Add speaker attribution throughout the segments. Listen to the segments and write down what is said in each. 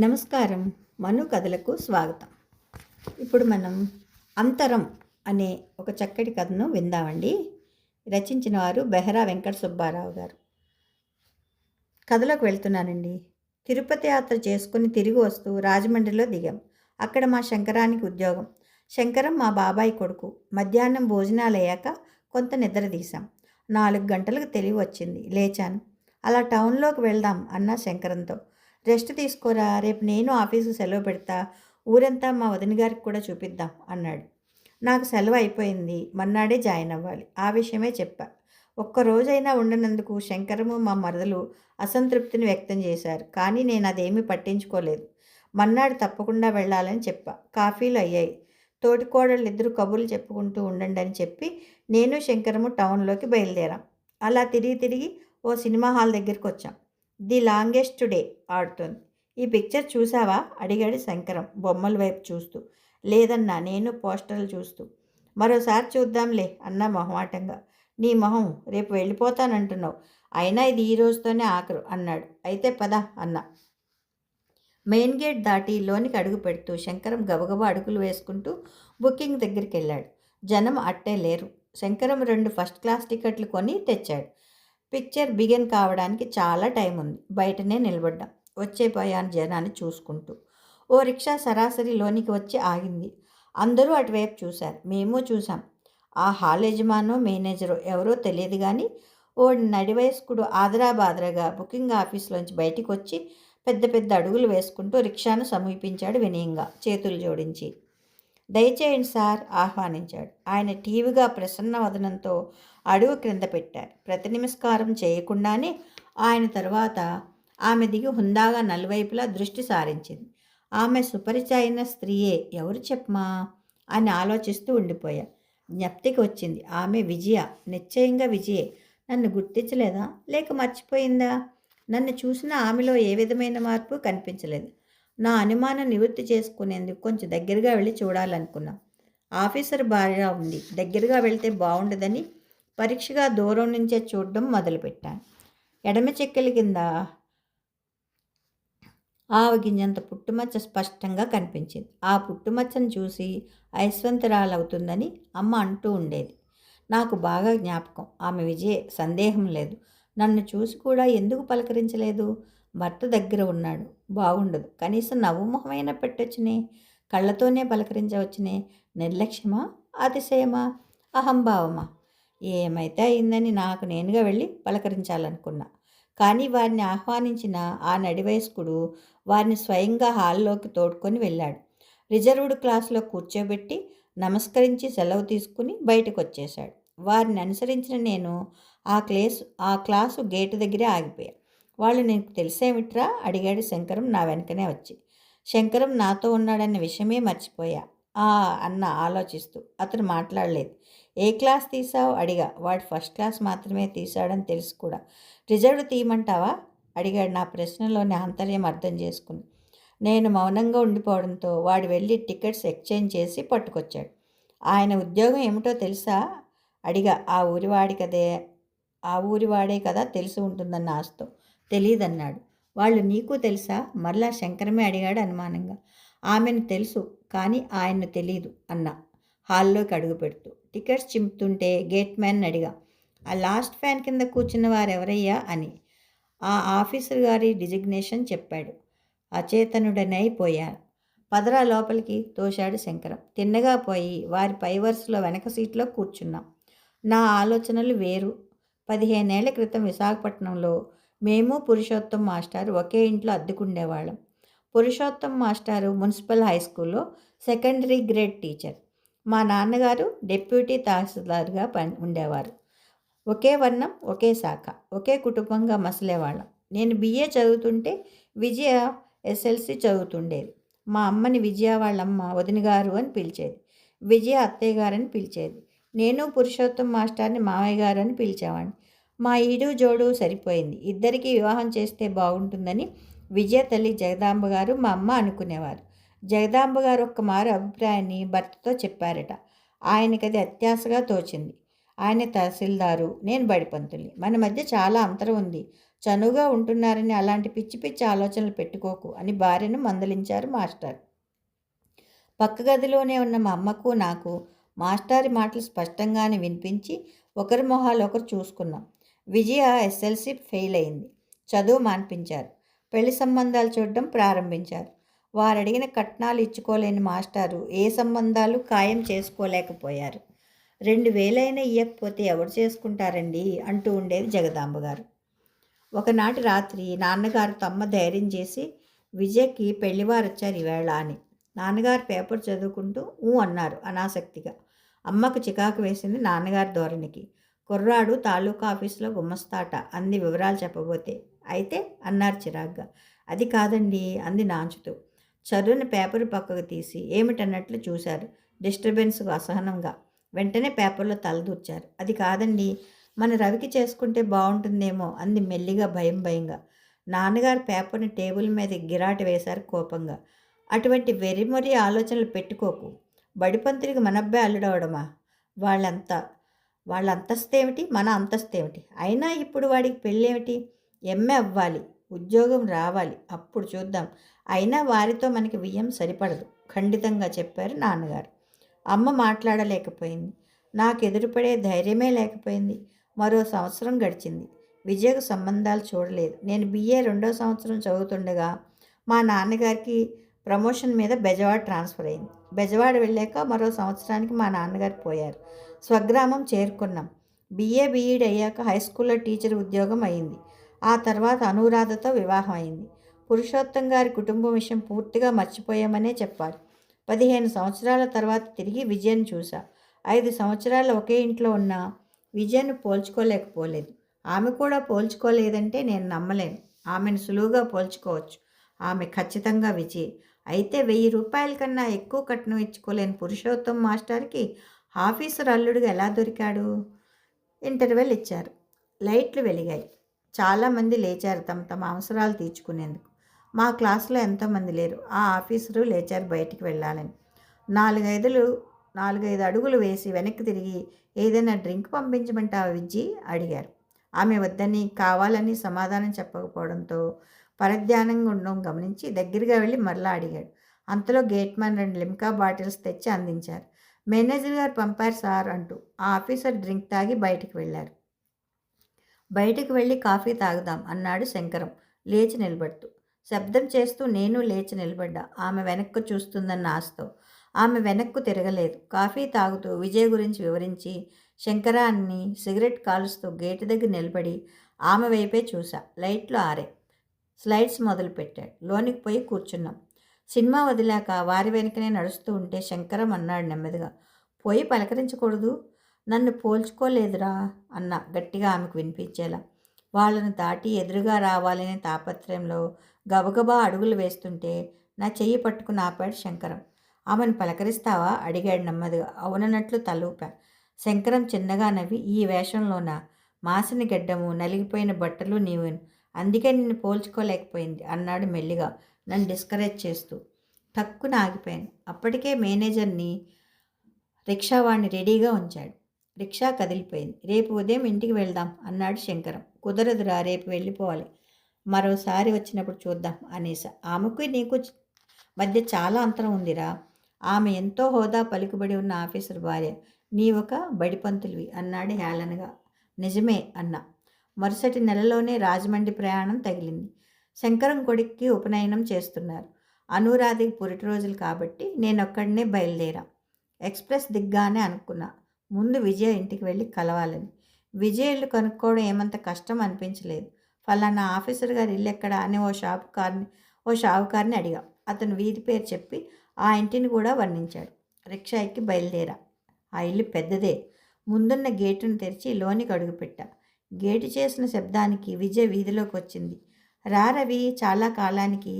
Speaker 1: నమస్కారం. మను కథలకు స్వాగతం. ఇప్పుడు మనం అంతరం అనే ఒక చక్కటి కథను విందామండి. రచించిన వారు బెహరా వెంకట సుబ్బారావు గారు. కథలోకి వెళ్తున్నానండి. తిరుపతి యాత్ర చేసుకుని తిరిగి వస్తూ రాజమండ్రిలో దిగాం. అక్కడ మా శంకరానికి ఉద్యోగం. శంకరం మా బాబాయ్ కొడుకు. మధ్యాహ్నం భోజనాలు అయ్యాక కొంత నిద్ర తీశాం. నాలుగు గంటలకు తెలివి వచ్చింది. లేచాను. అలా టౌన్లోకి వెళ్దాం అన్న శంకరంతో. రెస్ట్ తీసుకోరా రేపు నేను ఆఫీసు సెలవు పెడతా ఊరంతా మా వదిన గారికి కూడా చూపిద్దాం అన్నాడు. నాకు సెలవు అయిపోయింది మన్నాడే జాయిన్ అవ్వాలి ఆ విషయమే చెప్పా. ఒక్క రోజైనా ఉండనందుకు శంకరము మా మరదలు అసంతృప్తిని వ్యక్తం చేశారు కానీ నేను అదేమీ పట్టించుకోలేదు. మన్నాడు తప్పకుండా వెళ్ళాలని చెప్పా కాఫీలు అయ్యాయి. తోటికోడళ్ళు ఇద్దరు కబుర్లు చెప్పుకుంటూ ఉండండి అని చెప్పి నేను శంకరము టౌన్లోకి బయలుదేరాం. అలా తిరిగి తిరిగి ఓ సినిమా హాల్ దగ్గరికి వచ్చాం. ది లాంగెస్ట్ డే ఆడుతోంది. ఈ పిక్చర్ చూసావా అడిగాడు శంకరం బొమ్మల వైపు చూస్తూ. లేదన్నా నేను పోస్టర్లు చూస్తూ. మరోసారి చూద్దాంలే అన్న మొహమాటంగా. నీ మొహం రేపు వెళ్ళిపోతానంటున్నావు. అయినా ఇది ఈ రోజుతోనే ఆఖరు అన్నాడు. అయితే పద అన్న. మెయిన్ గేట్ దాటి లోనికి అడుగు పెడుతూ శంకరం గబగబా అడుగులు వేసుకుంటూ బుకింగ్ దగ్గరికి వెళ్ళాడు. జనం అట్టే లేరు. శంకరం రెండు ఫస్ట్ క్లాస్ టికెట్లు కొని తెచ్చాడు. పిక్చర్ బిగిన్ కావడానికి చాలా టైం ఉంది. బయటనే నిలబడ్డాం. వచ్చే పోయాను జనాన్ని చూసుకుంటూ. ఓ రిక్షా సరాసరి లోనికి వచ్చి ఆగింది. అందరూ అటువైపు చూశారు. మేము చూసాం ఆ హాల్ యజమానో మేనేజరో ఎవరో తెలియదు కానీ ఓ నడివయస్కుడు ఆదరా బాదరాగా బుకింగ్ ఆఫీస్లోంచి బయటికి వచ్చి పెద్ద పెద్ద అడుగులు వేసుకుంటూ రిక్షాను సమీపించాడు వినయంగా. చేతులు జోడించి. దయచేయండి సార్ ఆహ్వానించాడు. ఆయన టీవీగా ప్రసన్న వదనంతో అడుగు క్రింద పెట్టారు. ప్రతి నమస్కారం చేయకుండానే ఆయన తర్వాత ఆమె దిగి హుందాగా నలువైపులా దృష్టి సారించింది. ఆమె సుపరిచయన స్త్రీయే ఎవరు చెప్పమా? అని ఆలోచిస్తూ ఉండిపోయా. జ్ఞప్తికి వచ్చింది. ఆమె విజయ నిశ్చయంగా విజయే. నన్ను గుర్తించలేదా? లేక మర్చిపోయిందా? నన్ను చూసిన ఆమెలో ఏ విధమైన మార్పు కనిపించలేదు. అనుమానం నివృత్తి చేసుకునేందుకు కొంచెం దగ్గరగా వెళ్ళి చూడాలనుకున్నా. ఆఫీసర్ భార్య ఉంది. దగ్గరగా వెళ్తే బాగుండదని పరీక్షగా దూరం నుంచే చూడడం మొదలుపెట్టాను. ఎడమ చెక్కల కింద ఆవగింజంత పుట్టుమచ్చ స్పష్టంగా కనిపించింది. ఆ పుట్టుమచ్చను చూసి ఐశ్వంతరాలవుతుందని అమ్మ అంటూ ఉండేది. నాకు బాగా జ్ఞాపకం. ఆమె విజయ సందేహం లేదు. నన్ను చూసి కూడా ఎందుకు పలకరించలేదు? భర్త దగ్గర ఉన్నాడు. బాగుండదు. కనీసం నవ్వుముఖమైనా పెట్టొచ్చునే. కళ్ళతోనే పలకరించవచ్చునే. నిర్లక్ష్యమా? అతిశయమా? అహంభావమా? ఏమైతే అయిందని నాకు నేనుగా వెళ్ళి పలకరించాలనుకున్నా. కానీ వారిని ఆహ్వానించిన ఆ నడివయస్కుడు వారిని స్వయంగా హాల్లోకి తోడుకొని వెళ్ళాడు. రిజర్వ్డ్ క్లాసులో కూర్చోబెట్టి నమస్కరించి సెలవు తీసుకుని బయటకు వచ్చేశాడు వారిని అనుసరించిన నేను ఆ క్లేస్ ఆ క్లాసు గేటు దగ్గరే ఆగిపోయాను వాళ్ళు నీకు తెలిసేమిట్రా? అడిగాడు శంకరం నా వెనకనే వచ్చి. శంకరం నాతో ఉన్నాడన్న విషయమే మర్చిపోయా. ఆ అన్న ఆలోచిస్తూ. అతను మాట్లాడలేదు. ఏ క్లాస్ తీసావు అడిగా. వాడు ఫస్ట్ క్లాస్ మాత్రమే తీశాడని తెలుసు కూడా. రిజర్వ్ తీయమంటావా? అడిగాడు. నా ప్రశ్నలోని ఆంతర్యం అర్థం చేసుకుని నేను మౌనంగా ఉండిపోవడంతో వాడు వెళ్ళి టికెట్స్ ఎక్స్చేంజ్ చేసి పట్టుకొచ్చాడు. ఆయన ఉద్యోగం ఏమిటో తెలుసా? అడిగా. ఆ ఊరివాడి కదే ఆ ఊరివాడే కదా తెలిసి ఉంటుందన్న ఆస్తో తెలియదన్నాడు వాళ్ళు నీకు తెలుసా? మరలా శంకరమే అడిగాడు అనుమానంగా. ఆమెను తెలుసు కానీ ఆయన్ను తెలియదు అన్న. హాల్లోకి అడుగు పెడుతూ. టికెట్స్ చింపుతుంటే గేట్ మ్యాన్ అడిగా. ఆ లాస్ట్ ఫ్యాన్ కింద కూర్చున్న వారు ఎవరయ్యా అని. ఆ ఆఫీసర్ గారి డిజిగ్నేషన్ చెప్పాడు. అచేతనుడనైపోయాను పదరా లోపలికి తోశాడు శంకరం. తిన్నగా పోయి వారి పై వరుసలో వెనక సీట్లో కూర్చున్నాం. నా ఆలోచనలు వేరు. పదిహేనేళ్ళ క్రితం విశాఖపట్నంలో మేము పురుషోత్తం మాస్టర్ ఒకే ఇంట్లో అద్దెకుండేవాళ్ళం. పురుషోత్తం మాస్టారు మున్సిపల్ హై స్కూల్లో సెకండరీ గ్రేడ్ టీచర్. మా నాన్నగారు డెప్యూటీ తహసీల్దార్గా పని ఉండేవారు. ఒకే వర్ణం ఒకే శాఖ ఒకే కుటుంబంగా మసలేవాళ్ళం. నేను బిఏ చదువుతుంటే విజయ ఎస్ఎల్సి చదువుతుండేది. మా అమ్మని విజయ వాళ్ళమ్మ వదిన గారు అని పిలిచేది. విజయ అత్తయ్య గారని పిలిచేది. నేను పురుషోత్తం మాస్టర్ని మామయ్య గారు అని పిలిచేవాడిని. మా ఈడు జోడు సరిపోయింది. ఇద్దరికీ వివాహం చేస్తే బాగుంటుందని విజయ తల్లి జగదాంబ గారు మా అమ్మ అనుకునేవారు. జగదాంబ గారు ఒక్క మారు అభిప్రాయాన్ని భర్తతో చెప్పారట. ఆయనకి అది అత్యాశగా తోచింది. ఆయన తహసీల్దారు నేను బడిపంతుల్ని. మన మధ్య చాలా అంతరం ఉంది. చనువుగా ఉంటున్నారని అలాంటి పిచ్చి పిచ్చి ఆలోచనలు పెట్టుకోకు అని భార్యను మందలించారు మాస్టర్. పక్క గదిలోనే ఉన్న మా అమ్మకు నాకు మాస్టారి మాటలు స్పష్టంగానే వినిపించి ఒకరి మొహాలు ఒకరు చూసుకున్నాం. విజయ ఎస్ఎల్సి ఫెయిల్ అయింది. చదువు మాన్పించారు. పెళ్ళి సంబంధాలు చూడడం ప్రారంభించారు. వారు అడిగిన కట్నాలు ఇచ్చుకోలేని మాస్టారు ఏ సంబంధాలు ఖాయం చేసుకోలేకపోయారు. రెండు వేలైనా ఇవ్వకపోతే ఎవరు చేసుకుంటారండి? అంటూ ఉండేది జగదాంబ గారు. ఒకనాటి రాత్రి నాన్నగారు తమ్మ ధైర్యం చేసి విజయ్కి పెళ్ళివారు వచ్చారు ఈవేళ అని. నాన్నగారు పేపర్ చదువుకుంటూ ఊ అన్నారు అనాసక్తిగా. అమ్మకు చికాకు వేసింది నాన్నగారి ధోరణికి. కుర్రాడు తాలూకా ఆఫీసులో గుమ్మస్తాట అంది వివరాలు చెప్పబోతే. అయితే అన్నారు చిరాగ్గా. అది కాదండి అంది నాంచుతూ. చదువుని పేపర్ పక్కకు తీసి ఏమిటన్నట్లు చూశారు. డిస్టర్బెన్స్కు అసహనంగా. వెంటనే పేపర్లో తలదూర్చారు. అది కాదండి మన రవికి చేసుకుంటే బాగుంటుందేమో అంది మెల్లిగా భయం భయంగా. నాన్నగారు పేపర్ని టేబుల్ మీద గిరాట వేశారు కోపంగా. అటువంటి వెరిమొరి ఆలోచనలు పెట్టుకోకు. బడిపంతుడికి మనబ్బే అల్లుడవడమా? వాళ్ళంతా వాళ్ళ అంతస్తు ఏమిటి? మన అంతస్తు ఏమిటి? అయినా ఇప్పుడు వాడికి పెళ్ళేమిటి ఎంఏ అవ్వాలి? ఉద్యోగం రావాలి. అప్పుడు చూద్దాం. అయినా వారితో మనకి వియ్యం సరిపడదు. ఖండితంగా చెప్పారు నాన్నగారు. అమ్మ మాట్లాడలేకపోయింది. నాకు ఎదురుపడే ధైర్యమే లేకపోయింది. మరో సంవత్సరం గడిచింది. విజయకు సంబంధాలు చూడలేదు. నేను బిఏ రెండో సంవత్సరం చదువుతుండగా మా నాన్నగారికి ప్రమోషన్ మీద బెజవాడ ట్రాన్స్ఫర్ అయింది. బెజవాడ వెళ్ళాక మరో సంవత్సరానికి మా నాన్నగారు పోయారు. స్వగ్రామం చేరుకున్నాం. బిఏ బీఈడ్ అయ్యాక హై స్కూల్లో టీచర్ ఉద్యోగం అయింది. ఆ తర్వాత అనురాధతో వివాహం అయింది. పురుషోత్తం గారి కుటుంబం విషయం పూర్తిగా మర్చిపోయామనే చెప్పాలి. పదిహేను సంవత్సరాల తర్వాత తిరిగి విజయను చూసా. ఐదు సంవత్సరాలు ఒకే ఇంట్లో ఉన్న విజయను పోల్చుకోలేకపోలేదు. ఆమె కూడా పోల్చుకోలేదంటే నేను నమ్మలేను. ఆమెను సులువుగా పోల్చుకోవచ్చు. ఆమె ఖచ్చితంగా విజయ్. అయితే వెయ్యి రూపాయల కన్నా ఎక్కువ కట్నం ఇచ్చుకోలేని పురుషోత్తం మాస్టర్కి ఆఫీసర్ అల్లుడుగా ఎలా దొరికాడు? ఇంటర్వెల్ ఇచ్చారు. లైట్లు వెలిగాయి. చాలామంది లేచారు తమ తమ అవసరాలు తీర్చుకునేందుకు. మా క్లాసులో ఎంతోమంది లేరు. ఆ ఆఫీసరు లేచారు బయటికి వెళ్ళాలని. నాలుగైదులు నాలుగైదు అడుగులు వేసి వెనక్కి తిరిగి ఏదైనా డ్రింక్ పంపించమంటావా విజ్జి? అడిగారు. ఆమె వద్దని కావాలని సమాధానం చెప్పకపోవడంతో పరధ్యానంగా ఉండడం గమనించి దగ్గరగా వెళ్ళి మరలా అడిగాడు. అంతలో గేట్ మ్యాన్ రెండు లిమ్కా బాటిల్స్ తెచ్చి అందించారు. మేనేజర్ గారు పంపారు సార్ అంటూ ఆ ఆఫీసర్ డ్రింక్ తాగి బయటికి వెళ్ళారు. బయటికి వెళ్ళి కాఫీ తాగుదాం అన్నాడు శంకరం లేచి నిలబడుతూ. శబ్దం చేస్తూ నేను లేచి నిలబడ్డా. ఆమె వెనక్కు చూస్తుందన్న ఆశతో ఆమె వెనక్కు తిరగలేదు. కాఫీ తాగుతూ విజయ్ గురించి వివరించి శంకరాన్ని సిగరెట్ కాలుస్తూ గేటు దగ్గర నిలబడి ఆమె వైపే చూసా లైట్లు ఆరే. స్లైడ్స్ మొదలుపెట్టాడు. లోనికి పోయి కూర్చున్నాం. సినిమా వదిలాక వారి వెనుకనే నడుస్తూ ఉంటే శంకరం అన్నాడు నెమ్మదిగా. పోయి పలకరించకూడదు. నన్ను పోల్చుకోలేదురా అన్న గట్టిగా ఆమెకు వినిపించేలా. వాళ్ళను దాటి ఎదురుగా రావాలనే తాపత్రయంలో గబగబా అడుగులు వేస్తుంటే నా చెయ్యి పట్టుకుని ఆపాడు శంకరం. ఆమెను పలకరిస్తావా? అడిగాడు నెమ్మదిగా. అవునన్నట్లు తలూపా. శంకరం చిన్నగా నవ్వి ఈ వేషంలోన? మాసిన గడ్డము నలిగిపోయిన బట్టలు నీవు అందుకే నిన్ను పోల్చుకోలేకపోయింది అన్నాడు మెల్లిగా. నన్ను డిస్కరేజ్ చేస్తూ. తక్కువ ఆగిపోయాను. అప్పటికే మేనేజర్ని రిక్షావాణ్ణి రెడీగా ఉంచాడు. రిక్షా కదిలిపోయింది. రేపు ఉదయం ఇంటికి వెళ్దాం అన్నాడు శంకరం. కుదరదురా రేపు వెళ్ళిపోవాలి. మరోసారి వచ్చినప్పుడు చూద్దాం అనేసా ఆమెకు నీకు మధ్య చాలా అంతరం ఉందిరా. ఆమె ఎంతో హోదా పలుకుబడి ఉన్న ఆఫీసర్ భార్య. నీ ఒక బడిపంతులివి అన్నాడు హేళనగా. నిజమే అన్నా. మరుసటి నెలలోనే రాజమండ్రి ప్రయాణం తగిలింది. శంకరం కొడుక్కి ఉపనయనం చేస్తున్నారు. అనురాధికి పురిటి రోజులు కాబట్టి నేనొక్కడనే బయలుదేరా. ఎక్స్ప్రెస్ దిగ్గానే అనుకున్నా. ముందు విజయ ఇంటికి వెళ్ళి కలవాలని. విజయ ఇల్లు కనుక్కోవడం ఏమంత కష్టం అనిపించలేదు. ఫలానా ఆఫీసర్ గారు ఇల్లు ఎక్కడ అని ఓ షాపుకారిని ఓ షావుకారిని అడిగా. అతను వీధి పేరు చెప్పి ఆ ఇంటిని కూడా వర్ణించాడు. రిక్షా ఎక్కి బయలుదేరా. ఆ ఇల్లు పెద్దదే. ముందున్న గేటును తెరిచి లోనికి అడుగుపెట్టా. గేటు చేసిన శబ్దానికి విజయ్ వీధిలోకి వచ్చింది రారవి చాలా కాలానికి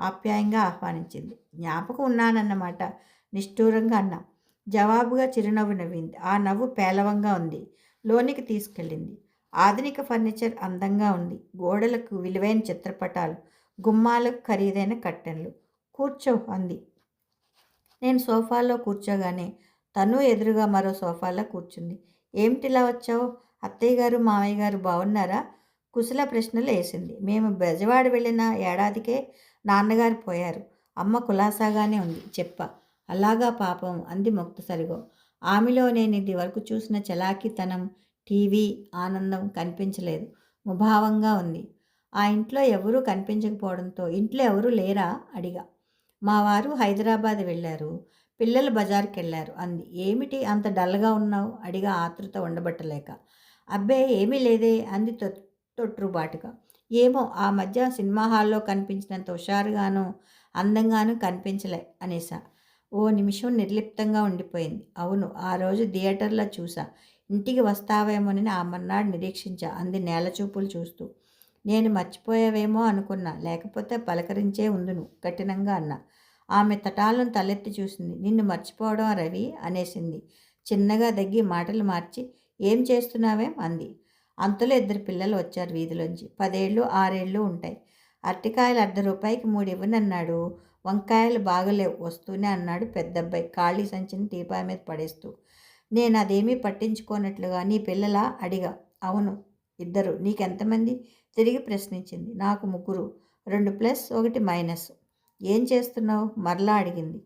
Speaker 1: ఆప్యాయంగా ఆహ్వానించింది. జ్ఞాపకం ఉన్నానన్నమాట నిష్ఠూరంగా అన్నా. జవాబుగా చిరునవ్వు నవ్వింది. ఆ నవ్వు పేలవంగా ఉంది. లోనికి తీసుకెళ్ళింది. ఆధునిక ఫర్నిచర్ అందంగా ఉంది. గోడలకు విలువైన చిత్రపటాలు గుమ్మాలకు ఖరీదైన కట్టెన్లు కూర్చో అంది. నేను సోఫాలో కూర్చోగానే తను ఎదురుగా మరో సోఫాలో కూర్చుంది. ఏమిటిలా వచ్చావు? అత్తయ్య గారు మామయ్య గారు బాగున్నారా కుశల ప్రశ్నలు వేసింది. మేము బెజవాడ వెళ్ళిన ఏడాదికే నాన్నగారు పోయారు. అమ్మ కులాసాగానే ఉంది. చెప్ప. అలాగా పాపం అంది ముక్తసరిగో ఆమెలో నేను ఇది వరకు చూసిన చలాకీతనం టీవీ ఆనందం కనిపించలేదు. ముభావంగా ఉంది. ఆ ఇంట్లో ఎవరూ కనిపించకపోవడంతో ఇంట్లో ఎవరూ లేరా? అడిగా. మా వారు హైదరాబాద్ వెళ్ళారు. పిల్లలు బజార్కి వెళ్ళారు అంది. ఏమిటి అంత డల్గా ఉన్నావు? అడిగా ఆతృత ఉండబట్టలేక. అబ్బే ఏమీ లేదే అంది తొ తొట్టుబాటుగా ఏమో ఆ మధ్య సినిమా హాల్లో కనిపించినంత హుషారుగాను అందంగాను కనిపించలే అనేసా ఓ నిమిషం నిర్లిప్తంగా ఉండిపోయింది. అవును ఆ రోజు థియేటర్లో చూసా ఇంటికి వస్తావేమోనని ఆ మన్నాడు నిరీక్షించా అంది నేల చూపులు చూస్తూ. నేను మర్చిపోయావేమో అనుకున్నా లేకపోతే పలకరించే ఉందును కఠినంగా అన్నా. ఆమె తటాలను తలెత్తి చూసింది. నిన్ను మర్చిపోవడం రవి అనేసింది. చిన్నగా దగ్గి మాటలు మార్చి ఏం చేస్తున్నావేం? అంది. అంతలో ఇద్దరు పిల్లలు వచ్చారు వీధిలోంచి. పదేళ్ళు ఆరేళ్ళు ఉంటాయి. అరటికాయలు అర్ధ రూపాయికి మూడు ఇవ్వనన్నాడు. వంకాయలు బాగలేవు. వస్తూనే అన్నాడు పెద్దబ్బాయి ఖాళీ సంచిని టీపాయ మీద పడేస్తూ. నేను అదేమీ పట్టించుకోనట్లుగా నీ పిల్లలా? అడిగా. అవును ఇద్దరు. నీకెంతమంది? తిరిగి ప్రశ్నించింది. నాకు ముగ్గురు. రెండు ప్లస్ ఒకటి మైనస్. ఏం చేస్తున్నావు? మరలా అడిగింది.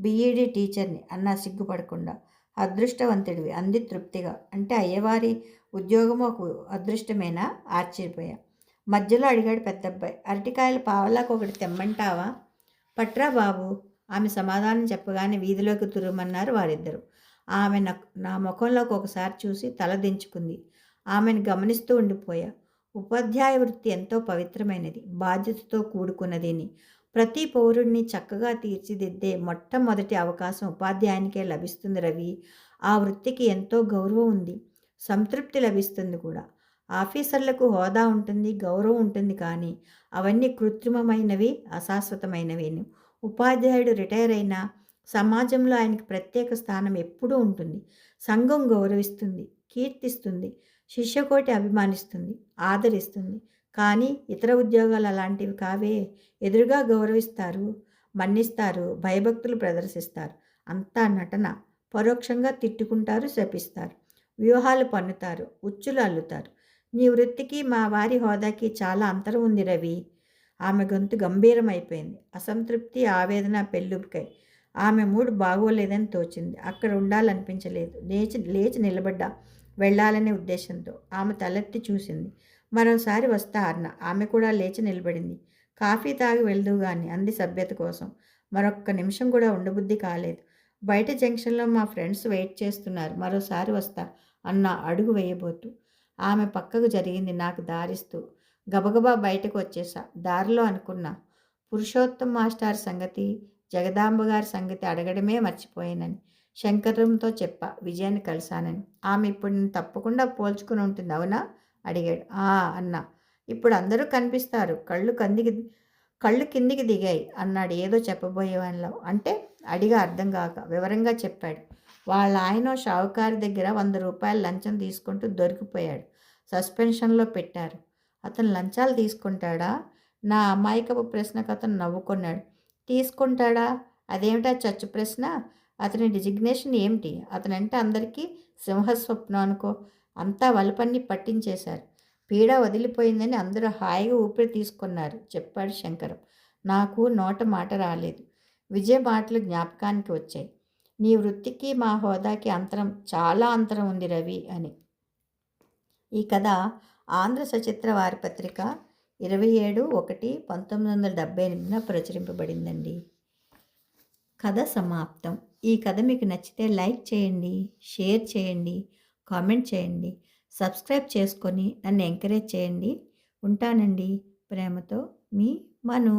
Speaker 1: బీఈడీ టీచర్ని అన్నా సిగ్గుపడకుండా. అదృష్టవంతుడివి. అంది తృప్తిగా. అంటే అయ్యవారి ఉద్యోగం ఒక అదృష్టమేనా? ఆశ్చర్యపోయా. మధ్యలో అడిగాడు పెద్దబ్బాయి. అరటికాయలు పావలాకు ఒకటి తెమ్మంటావా? పట్రా బాబు ఆమె సమాధానం చెప్పగానే వీధిలోకి తురుమన్నారు వారిద్దరు. ఆమె నా ముఖంలోకి ఒకసారి చూసి తల దించుకుంది. ఆమెను గమనిస్తూ ఉండిపోయా. ఉపాధ్యాయ వృత్తి ఎంతో పవిత్రమైనది. బాధ్యతతో కూడుకున్నదని. ప్రతి పౌరుడిని చక్కగా తీర్చిదిద్దే మొట్టమొదటి అవకాశం ఉపాధ్యాయునికే లభిస్తుంది రవి. ఆ వృత్తికి ఎంతో గౌరవం ఉంది. సంతృప్తి లభిస్తుంది కూడా. ఆఫీసర్లకు హోదా ఉంటుంది గౌరవం ఉంటుంది కానీ అవన్నీ కృత్రిమమైనవి అశాశ్వతమైనవి ఉపాధ్యాయుడు రిటైర్ అయినా సమాజంలో ఆయనకి ప్రత్యేక స్థానం ఎప్పుడూ ఉంటుంది. సంఘం గౌరవిస్తుంది కీర్తిస్తుంది శిష్యకోటి అభిమానిస్తుంది ఆదరిస్తుంది. కానీ ఇతర ఉద్యోగాలు అలాంటివి కావే. ఎదురుగా గౌరవిస్తారు మన్నిస్తారు భయభక్తులు ప్రదర్శిస్తారు. అంతా నటన. పరోక్షంగా తిట్టుకుంటారు శపిస్తారు. వ్యూహాలు పన్నుతారు ఉచ్చులు అల్లుతారు. నీ వృత్తికి మా వారి హోదాకి చాలా అంతరం ఉంది రవి. ఆమె గొంతు గంభీరమైపోయింది. అసంతృప్తి ఆవేదన పెళ్ళుకై ఆమె మూడు బాగోలేదని తోచింది. అక్కడ ఉండాలనిపించలేదు. లేచి లేచి నిలబడ్డా. వెళ్ళాలనే ఉద్దేశంతో ఆమె తలెత్తి చూసింది. మరోసారి వస్తా అన్న. ఆమె కూడా లేచి నిలబడింది. కాఫీ తాగి వెళ్దు గాని అంది సభ్యత కోసం. మరొక్క నిమిషం కూడా ఉండబుద్ధి కాలేదు. బయట జంక్షన్లో మా ఫ్రెండ్స్ వెయిట్ చేస్తున్నారు. మరోసారి వస్తా అన్న అడుగు వేయబోతూ. ఆమె పక్కకు జరిగింది. నాకు దారిస్తూ. గబగబా బయటకు వచ్చేసా. దారిలో అనుకున్నా. పురుషోత్తం మాస్టర్ సంగతి జగదాంబ గారి సంగతి అడగడమే మర్చిపోయానని. శంకరంతో చెప్పా. విజయాన్ని కలిశానని. ఆమె ఇప్పుడు నేను తప్పకుండా పోల్చుకుని ఉంటుంది. అవునా? అడిగాడు. ఆ అన్న ఇప్పుడు అందరూ కనిపిస్తారు. కళ్ళు కందికి కళ్ళు కిందికి దిగాయి అన్నాడు ఏదో చెప్పబోయేవాళ్ళలో అంటే అడిగా అర్థం కాక వివరంగా చెప్పాడు. వాళ్ళ ఆయన షావుకారి దగ్గర వంద రూపాయలు లంచం తీసుకుంటూ దొరికిపోయాడు. సస్పెన్షన్లో పెట్టారు. అతను లంచాలు తీసుకుంటాడా? నా అమాయకపు ప్రశ్నకు అతను నవ్వుకున్నాడు. తీసుకుంటాడా? అదేమిటా చచ్చు ప్రశ్న? అతని డిజిగ్నేషన్ ఏమిటి? అతనంటే అందరికీ సింహస్వప్నం అనుకో. అంతా వలపన్ని పట్టించేశారు. పీడ వదిలిపోయిందని అందరూ హాయిగా ఊపిరి తీసుకున్నారు చెప్పాడు శంకరం. నాకు నోట మాట రాలేదు. విజయ్ మాటలు జ్ఞాపకానికి వచ్చాయి. నీ వృత్తికి మా హోదాకి అంతరం చాలా అంతరం ఉంది రవి అని. ఈ కథ ఆంధ్ర సచిత్ర వారి పత్రిక ఇరవై ఏడు ఒకటి పంతొమ్మిది వందల డెబ్బై ఎనిమిదిన ప్రచురింపబడిందండి. కథ సమాప్తం. ఈ కథ మీకు నచ్చితే లైక్ చేయండి షేర్ చేయండి. కామెంట్ చేయండి. సబ్స్క్రైబ్ చేసుకొని నన్ను ఎంకరేజ్ చేయండి. ఉంటానండి. ప్రేమతో మీ మను.